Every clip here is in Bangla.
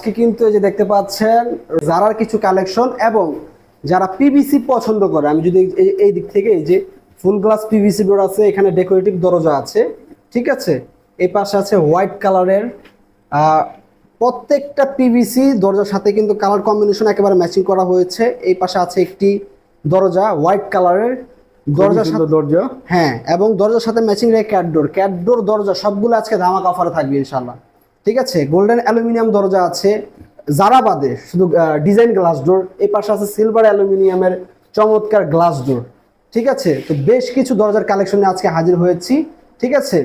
আজকে কিন্তু এই যে দেখতে পাচ্ছেন যারার কিছু কালেকশন এবং যারা পিভিসি পছন্দ করে আমি যদি এই- দিক থেকে এই যে ফুল গ্লাস পিভিসি ডোর আছে এখানে ডেকোরেটিভ দরজা আছে ঠিক আছে? এই পাশে আছে হোয়াইট কালারের প্রত্যেকটা পিভিসি দরজার সাথে কিন্তু কালার কম্বিনেশন একেবারে ম্যাচিং করা হয়েছে। এই পাশে আছে একটি দরজা হোয়াইট কালারের দরজার সাথে দরজা। হ্যাঁ এবং দরজার সাথে ম্যাচিং রে ক্যাটডোর ক্যাটডোর দরজা সবগুলো আজকে ধামাক অফারে থাকবে ইনশাল্লাহ ঠিক আছে? গোল্ডেন অ্যালুমিনিয়াম দরজা আছে, যারা বাদে, শুধু ডিজাইন গ্লাস ডোর এই পাশে আছে সিলভার অ্যালুমিনিয়ামের চমৎকার গ্লাস ডোর ঠিক আছে? তো বেশ কিছু দরজার কালেকশনে আজকে হাজির হয়েছি, ঠিক আছে?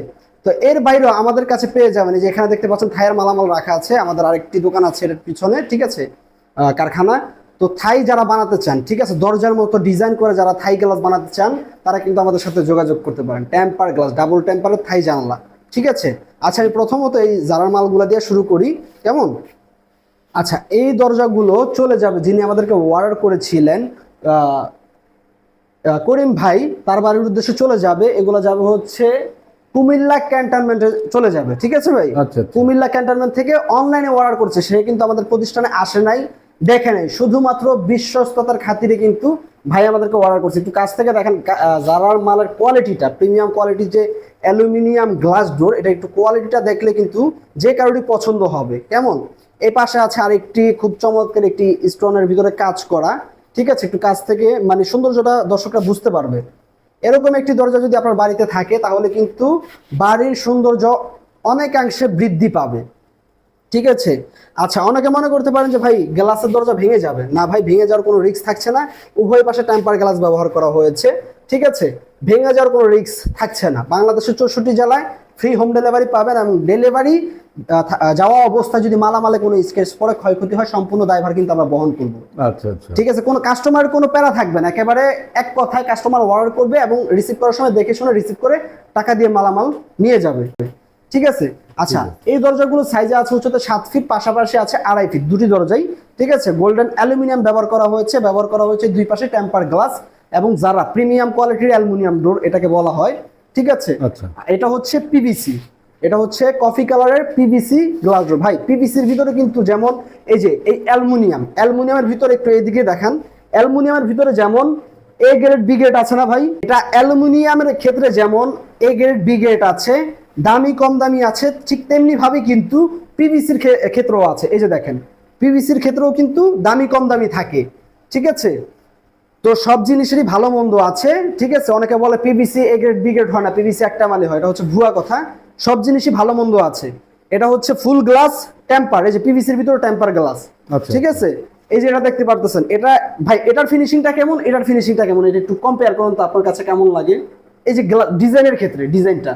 তো এর বাইরেও আমাদের কাছে পেয়ে যাবেন যে এখানে দেখতে পাচ্ছেন, থাইয়ের মালামাল রাখা আছে, আমাদের আরেকটি দোকান আছে এর পিছনে, ঠিক আছে? কারখানা। তো থাই যারা বানাতে চান, ঠিক আছে, দরজার মতো ডিজাইন করে যারা থাই গ্লাস বানাতে চান, তারা কিন্তু আমাদের সাথে যোগাযোগ করতে পারেন। টেম্পার গ্লাস ডাবল টেম্পারের থাই জানলা। ঠিক আছে? আচ্ছা আমি প্রথমত এই জারার মালগুলো দিয়ে শুরু করি। কেমন? আচ্ছা এই দরজাগুলো চলে যাবে যিনি আমাদেরকে অর্ডার করেছিলেন করিম ভাই তার বাড়ির উদ্দেশ্যে চলে যাবে। এগুলো যাবে হচ্ছে কুমিল্লা ক্যান্টনমেন্টে চলে যাবে। ঠিক আছে ভাই? আচ্ছা, আচ্ছা। কুমিল্লা ক্যান্টনমেন্ট থেকে অনলাইনে অর্ডার করছে। সে কিন্তু আমাদের প্রতিষ্ঠানে আসে নাই দেখে নাই। শুধুমাত্র বিশ্বস্ততার খাতিরে কিন্তু ভাই আমাদেরকে অর্ডার করছে। একটু কাছ থেকে দেখেন জারার মালের কোয়ালিটিটা প্রিমিয়াম কোয়ালিটির যে অ্যালুমিনিয়াম গ্লাস ডোর এটা একটু কোয়ালিটিটা দেখলে কিন্তু যে কারোরই পছন্দ হবে। কেমন? এই পাশে আছে আরেকটি খুব চমৎকার একটি স্টোনের ভিতরে কাজ করা। ঠিক আছে? একটু কাছ থেকে মানে সৌন্দর্যটা দর্শকরা বুঝতে পারবে। এরকম একটি দরজা যদি আপনার বাড়িতে থাকে, তাহলে কিন্তু বাড়ির সৌন্দর্য অনেকাংশে বৃদ্ধি পাবে। ঠিক আছে? আচ্ছা অনেকে মনে করতে পারেন যে ভাই গ্লাসের দরজা ভেঙে যাবে। না ভাই ভেঙে যাওয়ার কোনো রিস্ক থাকছে না। উভয় পাশে টেম্পার গ্লাস ব্যবহার করা হয়েছে। ঠিক আছে? ভেঙে যাওয়ার কোনো রিস্ক থাকছে না। বাংলাদেশের চৌষট্টি জেলায় ফ্রি হোম ডেলিভারি পাবেন এবং ডেলিভারি যাওয়া অবস্থায় যদি মালামালে কোনো স্কেচ পরে ক্ষয়ক্ষতি হয় সম্পূর্ণ দায়ভার কিন্তু আমরা বহন করব। আচ্ছা আচ্ছা। ঠিক আছে? কোনো কাস্টমারের কোনো প্যারা থাকবে না। একেবারে এক কথায় কাস্টমার অর্ডার করবে এবং রিসিভ করার সময় দেখে শুনে রিসিভ করে টাকা দিয়ে মালামাল নিয়ে যাবে। ঠিক আছে? আচ্ছা এই দরজাগুলো সাইজে আছে উচ্চতা সাত ফিট পাশাপাশি আছে আড়াই ফিট দুটি দরজাই ঠিক আছে? গোল্ডেন অ্যালুমিনিয়াম ব্যবহার করা হয়েছে ব্যবহার করা হয়েছে দুই পাশে টেম্পার গ্লাস এবং যারা প্রিমিয়াম কোয়ালিটির অ্যালুমিনিয়াম ডোর এটাকে বলা হয় ঠিক আছে? আচ্ছা। এটা হচ্ছে পিভিসি এটা হচ্ছে কফি কালারের পিভিসি গ্লাস ডোর ভাই পিভিসির ভিতরে কিন্তু যেমন এই যে এই অ্যালুমিনিয়াম অ্যালুমিনিয়ামের ভিতরে একটু এইদিকে দেখান। অ্যালুমিনিয়ামের ভিতরে যেমন এ গ্রেড বি গ্রেড আছে না ভাই? এটা অ্যালুমিনিয়ামের ক্ষেত্রে যেমন এ গ্রেড বি গ্রেড আছে দামি কম দামি আছে ঠিক তেমনি ভাবে কিন্তু পিভিসির ক্ষেত্রেও আছে। এই যে দেখেন পিভিসির ক্ষেত্রেও কিন্তু দামি কম দামি থাকে ঠিক আছে? তো সব জিনিসেরই ভালো মন্দ আছে ঠিক আছে? অনেকে বলে PVC A grade B grade হয় না পিভিসি একটা মানে হয় এটা হচ্ছে ভুয়া কথা। সব জিনিসই ভালো মন্দ আছে। এটা হচ্ছে ফুল গ্লাস টেম্পার এই যে পিভিসির ভিতরে টেম্পার গ্লাস আচ্ছা। ঠিক আছে? এই যে এটা দেখতে পারতেছেন এটা ভাই এটার ফিনিশিংটা কেমন? এটার ফিনিশিংটা কেমন? এটা একটু কম্পেয়ার করুন তো আপনার কাছে কেমন লাগে? এই যে ডিজাইনের ক্ষেত্রে ডিজাইনটা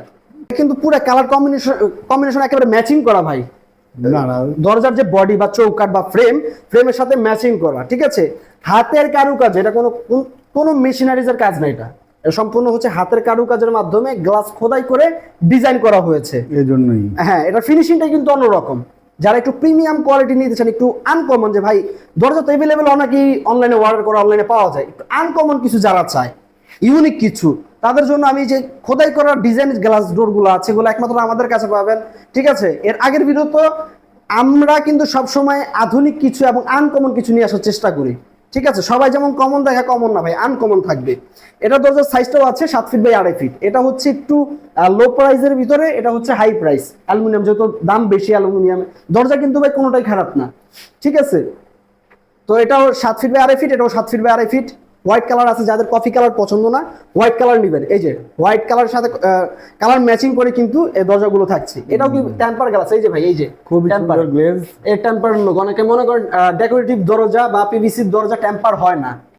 কিন্তু পুরো কালার কম্বিনেশন কম্বিনেশন একেবারে ম্যাচিং করা ভাই। না না। দরজার যে বডি বা চৌকাট বা ফ্রেম ফ্রেমের সাথে ম্যাচিং করা ঠিক আছে? হাতের কারুকাজ এটা কোনো কোনো মেশিনারিজের কাজ না এটা। সম্পূর্ণ হচ্ছে হাতের কারুকাজের মাধ্যমে গ্লাস খোদাই করে ডিজাইন করা হয়েছে। এই জন্যই হ্যাঁ এটা ফিনিশিংটা কিন্তু অন্যরকম। যারা একটু প্রিমিয়াম কোয়ালিটি নিতে চান একটু আনকমন যে ভাই দরজা তো এভেলেবেল অনেকেই অনলাইনে অর্ডার করা অনলাইনে পাওয়া যায়। একটু আনকমন কিছু যারা চায় ইউনিক কিছু তাদের জন্য আমি যে খোদাই করা ডিজাইন গ্লাস ডোরগুলো আছে, এগুলো একমাত্র আমাদের কাছে পাবেন। ঠিক আছে? এর আগের ভিডিও তো আমরা কিন্তু সবসময় আধুনিক কিছু এবং আনকমন কিছু নিয়ে আসার চেষ্টা করি। ঠিক আছে? সবাই যেমন কমন দেখে কমন না ভাই আনকমন থাকবে। এটা দরজার সাইজটাও আছে সাত ফিট বাই আড়াই ফিট এটা হচ্ছে একটু লো প্রাইসের ভিতরে, এটা হচ্ছে হাই প্রাইস অ্যালুমিনিয়াম যেহেতু দাম বেশি অ্যালুমিনিয়াম, দরজা কিন্তু ভাই কোনোটাই খারাপ না। ঠিক আছে? তো এটাও সাত ফিট বাই আড়াই ফিট এটাও সাত ফিট বাই আড়াই ফিট হোয়াইট কালার আছে যাদের কফি কালার পছন্দ না হোয়াইট কালার নেবেন। এই যে হোয়াইট কালারের সাথে কালার ম্যাচিং করে কিন্তু এই দরজাগুলো থাকছে। এটাও কি টেম্পার গ্লাস এই যে ভাই এই যে খুবই টেম্পার গ্লেজ এই টেম্পার অনেকে মনে করেন ডেকোরেটিভ দরজা বা পিভিসির দরজা টেম্পার হয় না।